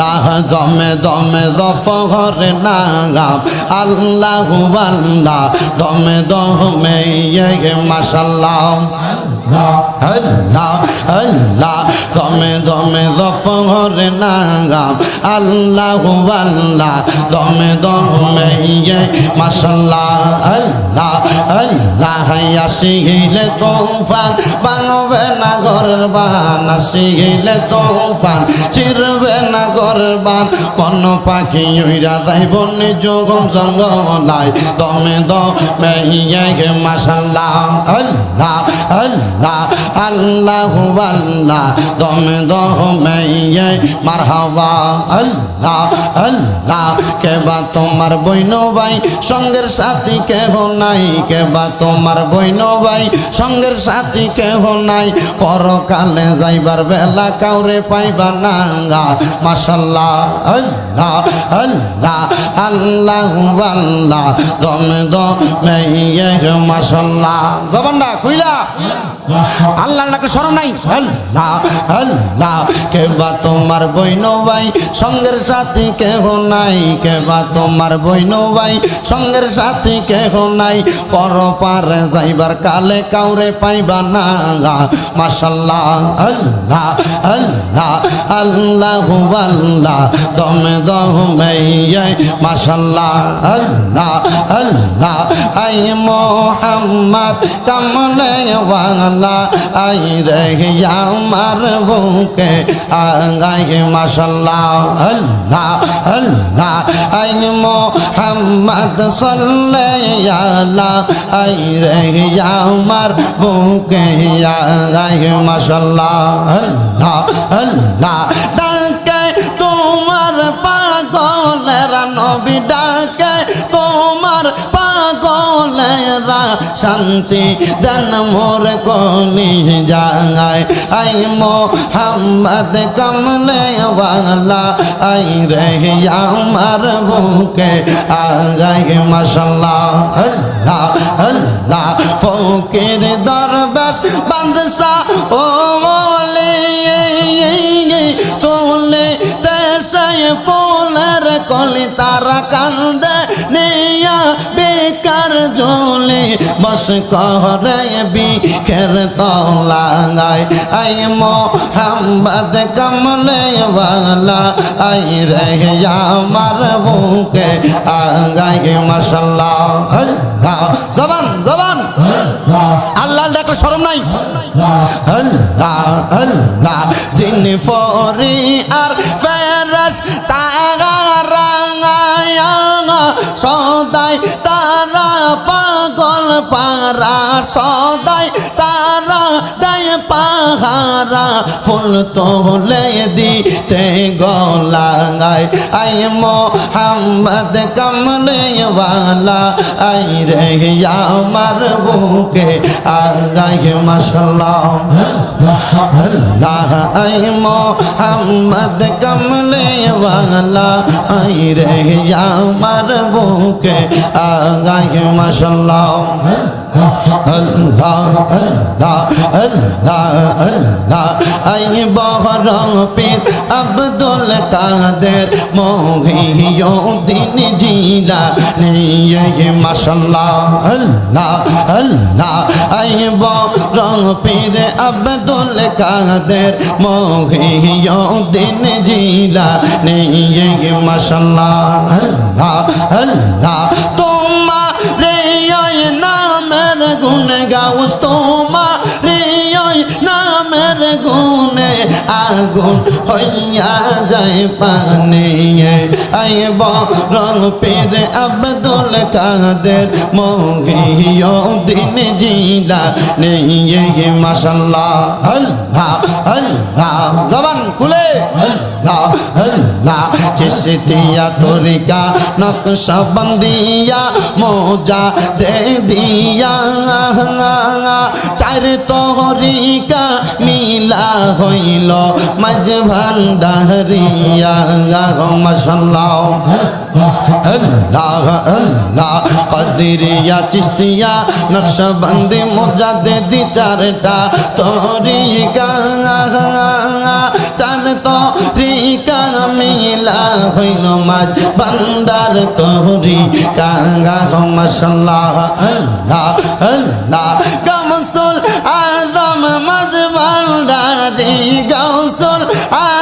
আল্লাহ দমে দমে দফরে নাগাম আল্লাহ আল্লাহ দমে দমে ইয়ে মাশাল্লাহ আল্লাহ আল্লাহ দমে দমে দফরে নাগাম, আল্লাহ আল্লাহ দমে দমে ইয়ে মাশাল্লাহ, আল্লাহ আল্লাহ আসিলে তোফান বাংবে না ঘরের বান আসিলে তোফান, চিরবে না ঘরের বান বন্য পাখি উইরা যাইব নিজ জঙ্গলায়, দমে দমে ইয়ে মাশাল্লাহ, আল্লাহ আল্লাহ আল্লাহ আল্লাহ দমে দমে ইয়ে মারহাবা। আল্লাহ আল্লাহ, কেবা তোমার বইন ভাই, সঙ্গের সাথী কেহ নাই, কেবা তোমার বইন ভাই, সঙ্গের সাথী কেহ নাই। পরকালে যাইবার বেলা কাউরে পাইবা না মাশাল্লাহ, আল্লাহ আল্লাহ আল্লাহ আল্লাহ দমে দমে মাশাল্লাহ। জবানটা খুইলা। আল্লাহ নাকি স্মরণ নাই? আল্লাহ আল্লাহ, কেবা তোমার বইন ভাই, সঙ্গের সাথী কেহ নাই? কেবা তোমার বইন ভাই, সঙ্গের সাথী কেহ নাই? পর পারে যাইবার কালে কাউরে পাইবা না মাশাল্লাহ, আল্লাহ আল্লাহ আল্লাহ আল্লাহ, দমে দমে মাশাল্লাহ, আল্লাহ আল্লাহ, আই মোহাম্মদ কমলে রে আমার বুকে আগাই, মাশাল্লাহ, আল্লাহ আল্লাহ আই মোহাম্মদ সাল্লাল্লাহ আই রে আমার বুকে আগাই আল্লাহ আল্লাহ শান্তি দেন মোর কোনি যায় আই মোহাম্মদ কমলে ওয়ালা আই রে আমার বুকে আগাই মাশাল্লাহ, আল্লাহ আল্লাহ, ফকির দরবেশ বাদশা জলে বস করে বিখের তলাগায় আই মোহাম্মদ কমলে ওয়ালা আই রে আমার বুকে আগাই মাশাল্লাহ। আল্লাহ জবান জবান। আল্লাহ ডাকলে শরম নাই। আল্লাহ আল্লাহ জিনি ফরি আর ফেরাস তারা সদাই তারা পাগল পারা সদাই পাহারা ফুল তোলে দিতে গলাগায় আই মোহাম্মদ কমলে ওয়ালা আই রে আমার বুকে আগাই মাশাল্লাহ আল্লাহ, আই মোহাম্মদ কমলে ওয়ালা আই রে আমার বুকে আগাই মাশাল্লাহ আই বহরং পীর আব্দুল কাদের মহিউদ্দিন জিলা নিয়ে মাশাল্লাহ আল্লাহ আল্লাহ আই বহরং পীর আব্দুল কাদের মহিউদ্দিন জিলা নিয়ে মাশাল্লাহ আল্লাহ আল্লাহ নামের গুণ আগুন হইয়া যায় পানে। আইব রং পীর আব্দুল কাদের মহিউদ্দিন জিলা নিয়ে, মাশাল্লাহ, আল্লাহ আল্লাহ, জবান খুলে, আল্লাহ আল্লাহ চিশতিয়া তরিকা নকশা বন্দিয়া, মোজা দে দিয়া। চার তরিকা মিলা হইল মাঝ ভান্ডারিয়া মশাল্লাহ আল্লাহ আল্লাহ, কদিরিয়া চিস্তিয়া নকশবন্দি মুজাদে দি চারটা তোরি গা চার তো রিকা মিলা হইল মাঝ ভান্ডার তোরি কাঙ্গা মশাল্লাহ আল্লাহ আল্লাহ আলী গাউসল আ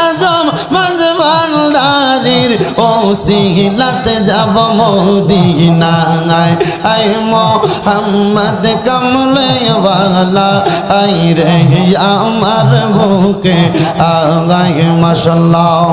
ভান্ডারির ও সিহিলাতে যাব মদিনায়। আই মোহাম্মদ কমলে ওয়ালা আই রে আমার বুকে আগাই মাশাল্লাহ।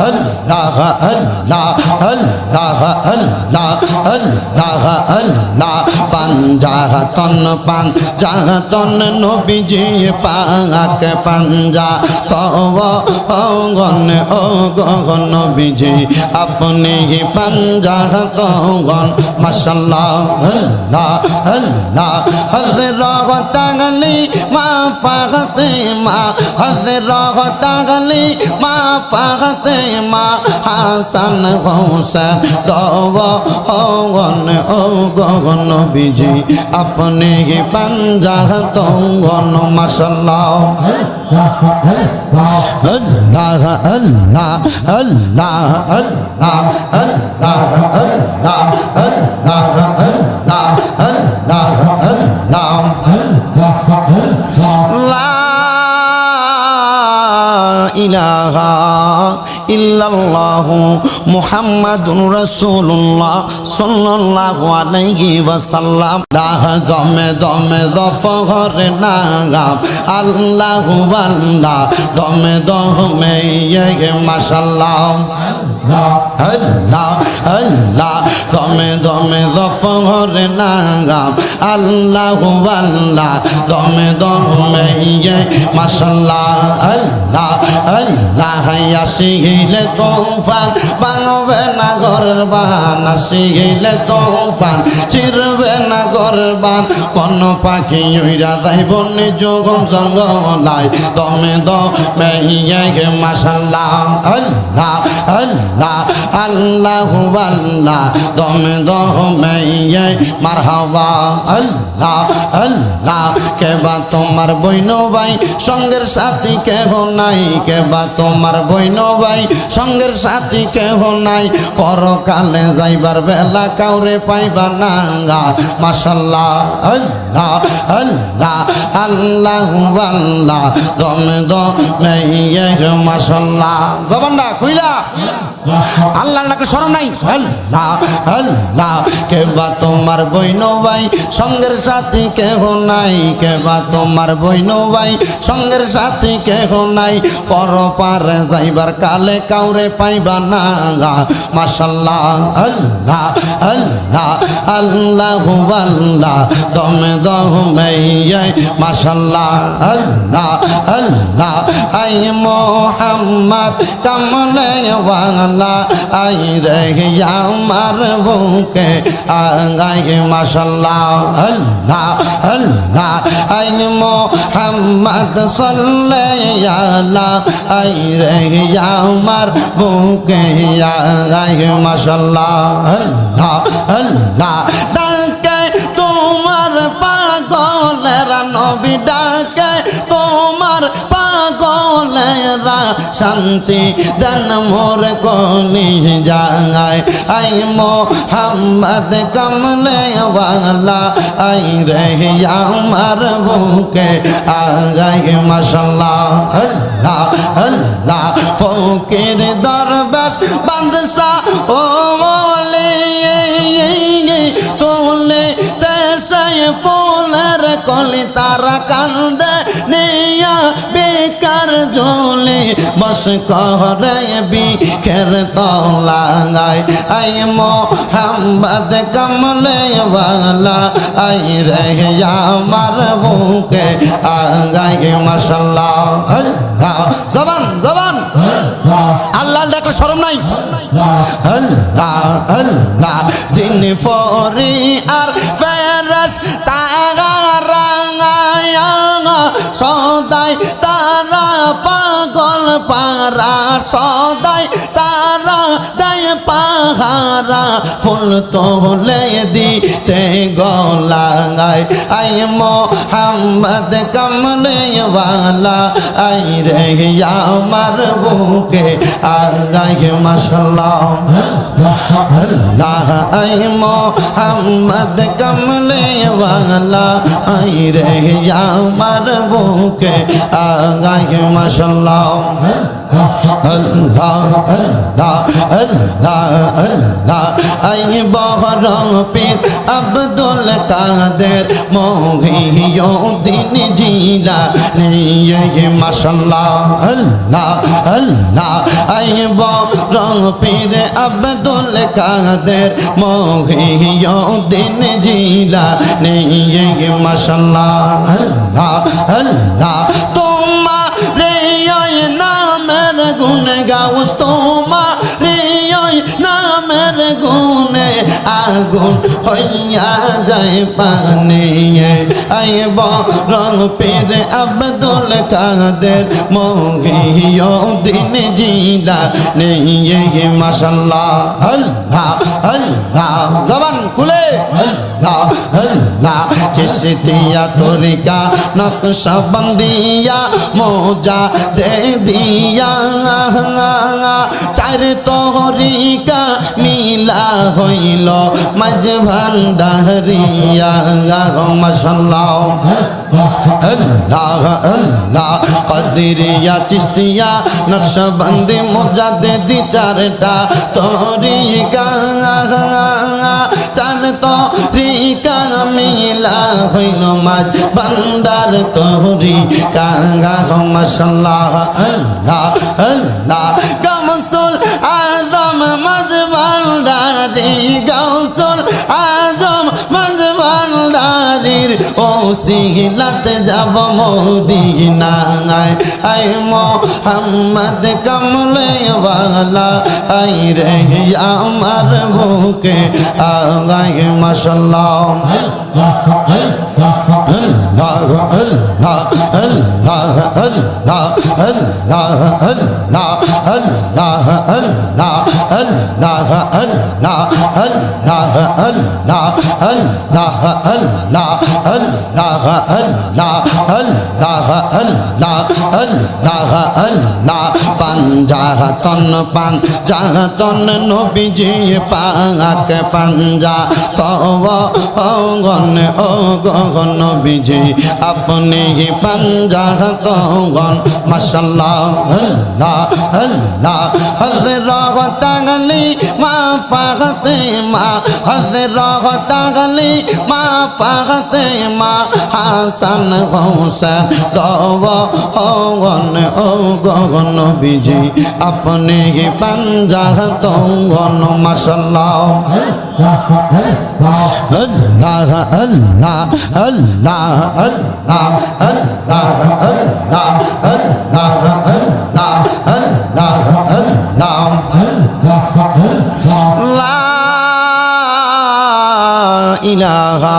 আল্লাহ আল্লাহ আল্লাহ আল্লাহ আল্লাহ আল্লাহ পান জাহাতন পান জাহাতন নবীজি পাক পাঞ্জা তব গণ ও গণ নবীজি আপনি পাঞ্জাহতগণ মাসাল্লাহ আল্লাহ আল্লাহ হজরত গলি মা পাগতে মা হজরত গলি মা পাগতে মা হাসান হোসেন তব অগন অগন নবীজি আপনি পাঞ্জাহ তগন মাশাল্লাহ আল্লাহ আল্লাহ আল্লাহ আল্লাহ আল্লাহ আল্লাহ আল্লাহ আল্লাহ আল্লাহ আল্লাহ। লা ইলাহা ইল্লাল্লাহু মুহাম্মাদুর রাসূলুল্লাহ সাল্লাল্লাহু আলাইহি ওয়াসাল্লাম। দাহ দমে দমে দফরে নাগাম। আল্লাহু আল্লাহ দমে দমে ইয়ে মাশাআল্লাহ আল্লাহ আল্লাহ দমে দমে দফরে নাগাম। আল্লাহু আল্লাহ, দমে দমে ইয়ে মাশাল্লাহ, আল্লাহ আল্লাহ আসিলে তোফান বাংবে না ঘরের বান আসিলে তোফান চিরবে না ঘরের বান। বন্য পাখি উইরা যাইব নিজ গম জঙ্গলাই দমে দমে ইয়ে মাশাল্লাহ, আল্লাহ আল্লাহ আল্লাহু আল্লাহ, দমে দমে মারহাবা, আল্লাহ আল্লাহ, কেবা তোমার বইন ভাই, সঙ্গের সাথী কেহ নাই, কেবা তোমার বইন ভাই, সঙ্গের সাথী কেহ নাই, পরকালে যাইবার বেলা কাউরে পাইবা না মাশাল্লাহ, আল্লাহ আল্লাহ, আল্লাহু আল্লাহ, দমে দমে ইয়ে মাশাল্লাহ খুইলা। আল্লাহর নাকি শরম নাই? আল্লাহ আল্লাহ কেবা তোমার বইন ভাই, সঙ্গের সাথী কেহ নাই? কেবা তোমার বইন ভাই, সঙ্গের সাথী কেহ নাই? পর পারে যাইবার কালে কাউরে পাইবা না মাশাল্লাহ আল্লাহ আল্লাহ আল্লাহ আল্লাহ, দমে দমে মাশাল্লাহ আল্লাহ আল্লাহ আই মোহাম্মদ, কমলে ওয়ালা। আই রে আমার বুকে, আগাই মাসাল্লাহ আল্লাহ আল্লাহ, আই মোহাম্মদ সাল্লাল্লাহ আই রে আমার বুকে, আগাই মাসাল্লাহ আল্লাহ আল্লাহ শান্তি দেন মোর কোনি জাগায়। আই মোহাম্মদ কমলে ওয়ালা আই রে আমার বুকে আগাই মাশাল্লাহ, আল্লাহ আল্লাহ, ফকির দরবেশ বাদশা ও তোলে দেশে ফুলের কলি তারা কান্দে, নিয়া বেকার চলে বস করে বিখের তলাগায় আই মোহাম্মদ কমলে वाला আই রে আমার বুকে আগাই, মাশাল্লাহ। জবান জবান। আল্লাহ ডাকলে শরম নাই। আল্লাহ আল্লাহ, জিনি ফরি আর ফেরাস তাগারা সদাই তারা পাগল তারা সদাই তারা দেয় পাহারা, ফুল তোলে দিতে গলাগাই আই মোহাম্মদ কমলেওয়ালা, আই রে আমার বুকে আগাই মশলাম আল্লাহ, আই মোহাম্মদ কমলেওয়ালা, আই রে আমার বুকে আগাই মশলাম আই বহরং পীর আব্দুল কাদের মহিউদ্দিন জিলা নিয়ে মাশাল্লাহ আল্লাহ আল্লাহ আই বহরং পীর আব্দুল কাদের মহিউদ্দিন জিলা নিয়ে মাশাল্লাহ, আল্লাহ আল্লাহ। গুনে গাউস তোমার নামের গুনে আগুন হইয়া যায় পানি। আইব রং পীর আব্দুল কাদের মহিও দিন জিলা নিয়ে মাশাল্লাহ, আল্লাহ আল্লাহ, জবান খুলে। চিশতিয়া তরিকা, নকশা বন্দিয়া, মোজা দে দিয়া। চার তহরিকা মিলা হইল মাঝ ভান্ডারিয়া মশাল্লাহ আল্লাহ আল্লাহ কদিরিয়া চিস্তিয়া নকশবন্দি মোজাদে দি চারটা তরিকা তরিকা মিলা হইল মাঝ ভান্ডার তহরি। কাঙ্গা মশাল্লাহ আল্লাহ আল্লাহ। গামসুল আজম মাঝ ভান্ডারি গামসুল আজম মাঝ ভান্ডারির ও সিহিলাতে যাব মদিনায়। আই মোহাম্মদ কমলে वाला আই রে আমার বুকে আগাই মাশাল্লাহ। আল্লাহ الله الله الله الله الله الله পাঞ্জাতন পাঞ্জাতন নবীজি পাক পাঞ্জা। তব অগন অগন নবীজি আপনি পাঞ্জাতন মাশাল্লাহ আল্লাহ আল্লাহ। হযরত গলি মা ফাতেমা। হযরত গলি মা ফাতেমা। হাসান হোসেন দব অগন অগন নবীজি, আপনি পাঞ্জাত গন মাশাল্লাহ আল্লাহ আল্লাহ আল্লাহ আল্লাহ আল্লাহ আল্লাহ আল্লাহ আল্লাহ আল্লাহ আল্লাহ। লা ইলাহা